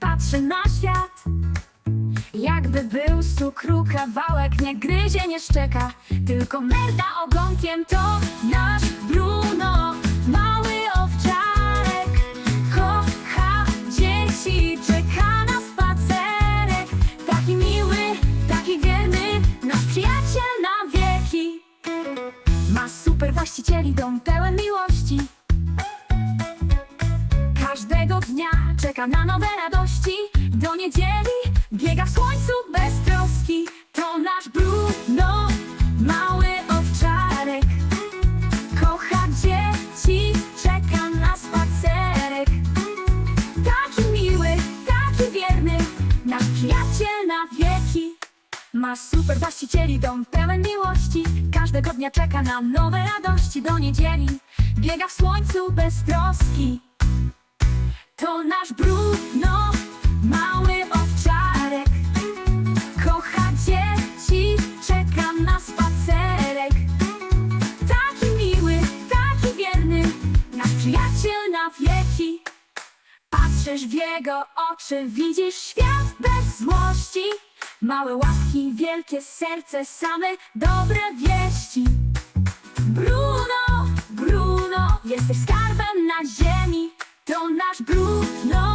patrzy na świat. Jakby był z cukru kawałek Nie gryzie, nie szczeka. Tylko merda ogonkiem To nasz Bruno. Mały owczarek Kocha dzieci Czeka na spacerek. Taki miły, taki wierny Nasz przyjaciel na wieki. Ma super właścicieli Dom pełen miłości czeka na nowe radości. Do niedzieli biega w słońcu bez troski. To nasz Bruno, mały owczarek. Kocha dzieci, czeka na spacerek. Taki miły, taki wierny Nasz przyjaciel na wieki. Ma super właścicieli, dom pełen miłości. Każdego dnia czeka na nowe radości. Do niedzieli biega w słońcu bez troski to nasz Bruno, mały owczarek. Kocha dzieci, czeka na spacerek. Taki miły, taki wierny Nasz przyjaciel na wieki. Patrzysz w jego oczy, widzisz świat bez złości. Małe łapki, wielkie serce, same dobre wieści. Bruno, Bruno, jesteś skarbem na ziemi to nasz brud, no